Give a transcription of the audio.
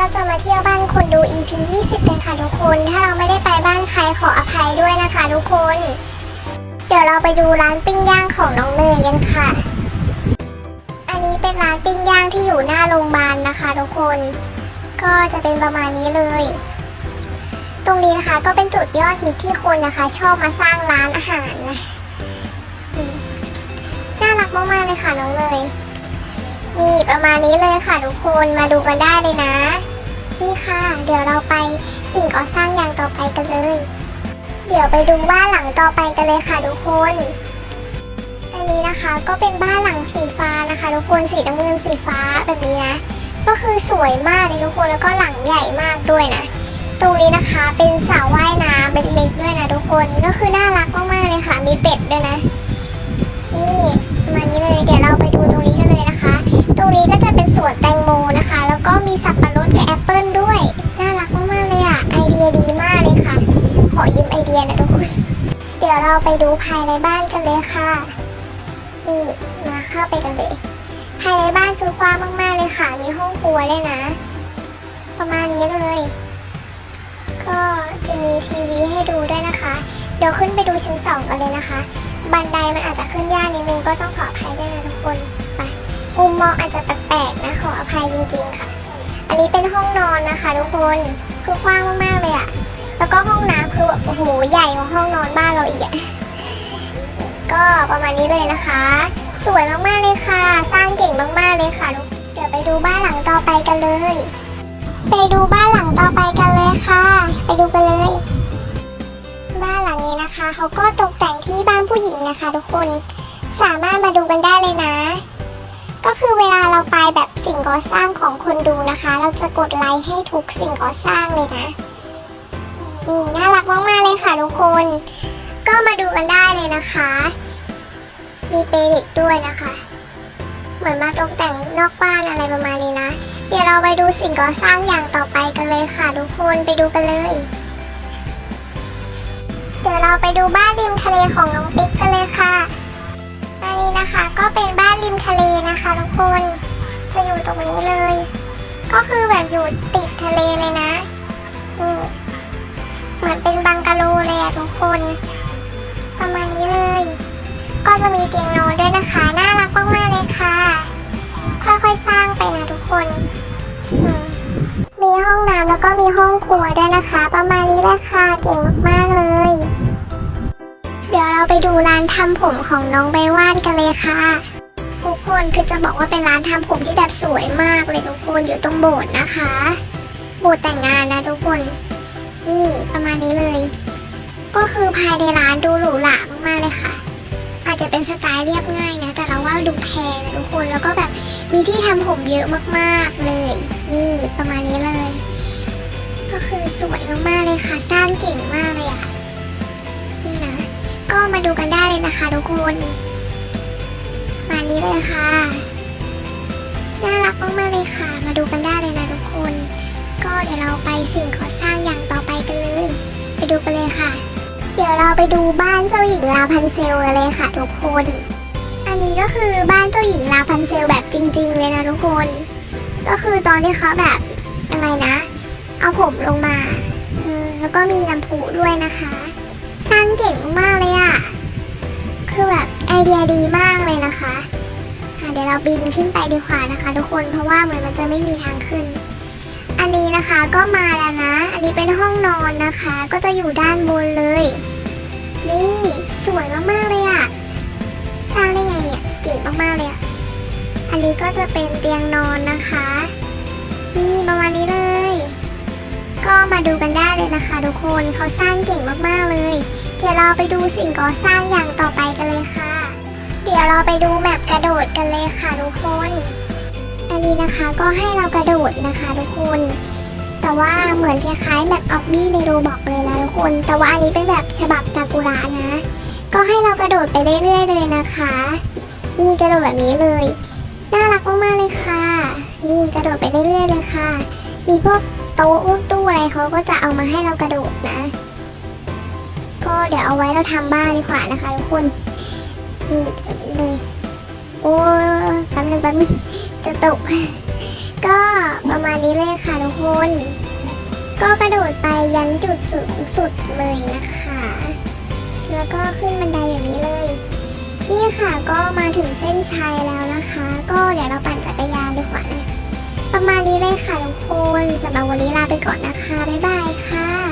เราจะมาเที่ยวบ้านคนดู EP 20กันค่ะทุกคน ถ้าเราไม่ได้ไปบ้านใครขออภัยด้วยนะคะทุกคน เดี๋ยวเราไปดูร้านปิ้งย่างของน้องเนยกันค่ะ อันนี้เป็นร้านปิ้งย่างที่อยู่หน้าโรงพยาบาลนะคะทุกคน ก็จะเป็นประมาณนี้เลย ตรงนี้นะคะก็เป็นจุดยอดฮิตที่คนนะคะ ชอบมาสร้างร้านอาหารน่ารักมากๆเลยค่ะน้องเนยนี่ประมาณนี้เลยค่ะทุกคนมาดูกันได้เลยนะ นี่ค่ะ เดี๋ยวเราไปสิ่งก่อสร้างอย่างต่อไปกันเลย เดี๋ยวไปดูบ้านหลังต่อไปกันเลยค่ะทุกคนอันนี้นะคะก็เป็นบ้านหลังสีฟ้านะคะทุกคนสีน้ำเงินสีฟ้าแบบนี้นะ ก็คือสวยมากเลยทุกคนแล้วก็หลังใหญ่มากด้วยนะตรงนี้นะคะเป็นสระว่ายน้ำเป็นเล็กด้วยนะทุกคนก็คือน่ารักมากๆเลย เดียนะทุกคน เดี๋ยวเราไปดูภายในบ้านกันเลยค่ะนี่มาเข้าไปกันเลยภายในบ้านคือกว้างมากๆเลยค่ะ มีห้องครัวด้วยนะ ประมาณนี้เลย ก็จะมีทีวีให้ดูด้วยนะคะ เดี๋ยวขึ้นไปดูชั้นสองกันเลยนะคะ บันไดมันอาจจะขึ้นยากนิดนึงก็ต้องขออภัยด้วยนะทุกคนไปมุมมองอาจจะแปลกๆนะขออภัยจริงๆค่ะ อันนี้เป็นห้องนอนนะคะ ทุกคนคือกว้างมากๆเลยอะแล้วก็ห้องน้ำ โหใหญ่กว่าห้องนอนบ้านเราอีกอะก็ประมาณนี้เลยนะคะ สวยมากๆเลยค่ะ สร้างเก่งมากๆเลยค่ะเดี๋ยวไปดูบ้านหลังต่อไปกันเลย ไปดูบ้านหลังต่อไปกันเลยค่ะ ไปดูกันเลย บ้านหลังนี้นะคะเขาก็ตกแต่งที่บ้านผู้หญิงนะคะ ทุกคนสามารถมาดูกันได้เลยนะก็คือเวลาเราไปแบบสิ่งก่อสร้างของคนดูนะคะ เราจะกดไลค์ให้ทุกสิ่งก่อสร้างเลยนะนี่น่า ทุกคน ก็มาดูกันได้เลยนะคะ มีเปรย์เด็กด้วยนะคะ เหมือนมาตกแต่งนอกบ้านอะไรประมาณนี้นะ เดี๋ยวเราไปดูสิ่งก่อสร้างอย่างต่อไปกันเลยค่ะทุกคนไปดูกันเลย เดี๋ยวเราไปดูบ้านริมทะเลของน้องปิ๊กกันเลยค่ะอันนี้นะคะก็เป็นบ้านริมทะเลนะคะทุกคนจะอยู่ตรงนี้เลย ก็คือแบบอยู่ติดทะเลเลยนะนี่ มือนเป็นบังกะโลเลยอะทุกคน ประมาณนี้เลย ก็จะมีเตียงนอนด้วยนะคะ น่ารักมากๆเลยค่ะ ค่อยๆสร้างไปนะทุกคน มีห้องน้ำแล้วก็มีห้องครัวด้วยนะคะ ประมาณนี้เลยค่ะ เก่งมากๆเลย เดี๋ยวเราไปดูร้านทำผมของน้องใบว่านกันเลยค่ะทุกคนคือจะบอกว่าเป็นร้านทำผมที่แบบสวยมากเลยทุกคนอยู่ตรงโบสถ์นะคะ โบสถ์แต่งงานนะทุกคนี่ประมาณนี้เลย ก็คือภายในร้านดูหรูหรามากๆเลยค่ะ อาจจะเป็นสไตล์เรียบง่ายนะ แต่เราว่าดูแพงนะทุกคนแล้วก็แบบมีที่ทำผมเยอะมากๆเลย นี่ประมาณนี้เลย ก็คือสวยมากๆเลยค่ะ สร้างเก่งมากเลยอะนี่นะ ก็มาดูกันได้เลยนะคะทุกคนประมาณนี้เลยค่ะน่ารักมากๆเลยค่ะ มาดูกันได้เลยนะทุกคน ก็เดี๋ยวเราไปสิ่งก่อสร้างอย่างต่อไปกันเลย ไปดูกันเลยค่ะ เดี๋ยวเราไปดูบ้านเจ้าหญิงลาพันเซลกันเลยค่ะทุกคน อันนี้ก็คือบ้านเจ้าหญิงลาพันเซลแบบจริง ๆ เลยนะทุกคน ก็คือตอนที่เขาแบบยังไงนะ เอาผมลงมาแล้วก็มีน้ำพุด้วยนะคะ สร้างเก่งมากเลยอะคือแบบไอเดียดีมากเลยนะคะะเดี๋ยวเราบินขึ้นไปดีกว่านะคะ ทุกคนเพราะว่าเหมือนมันจะไม่มีทางขึ้น อันนี้นะคะก็มาแล้วนะ อันนี้เป็นห้องนอนนะคะ ก็จะอยู่ด้านบนเลย นี่สวยมากๆเลยอะสร้างได้ไงเนี่ยเก่งมากๆเลยอะอันนี้ก็จะเป็นเตียงนอนนะคะ นี่ประมาณนี้เลย ก็มาดูกันได้เลยนะคะ ทุกคนเขาสร้างเก่งมากๆเลย เดี๋ยวเราไปดูสิ่งก่อสร้างอย่างต่อไปกันเลยค่ะ เดี๋ยวเราไปดูแมปกระโดดกันเลยค่ะทุกคน นะคะ ก็ให้เรากระโดดนะคะทุกคน แต่ว่าเหมือนคล้ายๆแบบออบบี้ในโรบอกเลยนะทุกคน แต่ว่าอันนี้เป็นแบบฉบับซากุระนะ ก็ให้เรากระโดดไปเรื่อยๆเลยนะคะนี่กระโดดแบบนี้เลย น่ารักมากๆเลยค่ะ นี่กระโดดไปเรื่อยๆเลยค่ะ มีพวกโต๊ะพวกตู้อะไรเขาก็จะเอามาให้เรากระโดดนะ ก็เดี๋ยวเอาไว้เราทำบ้านดีกว่านะคะทุกคนนี่เลยโอ้แป๊บนึงแป๊บนึงจะตก นี้เลยค่ะทุกคน ก็กระโดดไปยันจุดสูงสุดเลยนะคะ แล้วก็ขึ้นบันไดแบบนี้เลย นี่ค่ะก็มาถึงเส้นชัยแล้วนะคะ ก็เดี๋ยวเราปั่นจักรยานดีกว่านะประมาณนี้เลยค่ะทุกคนสำหรับวันนี้ลาไปก่อนนะคะ บ๊ายบายค่ะ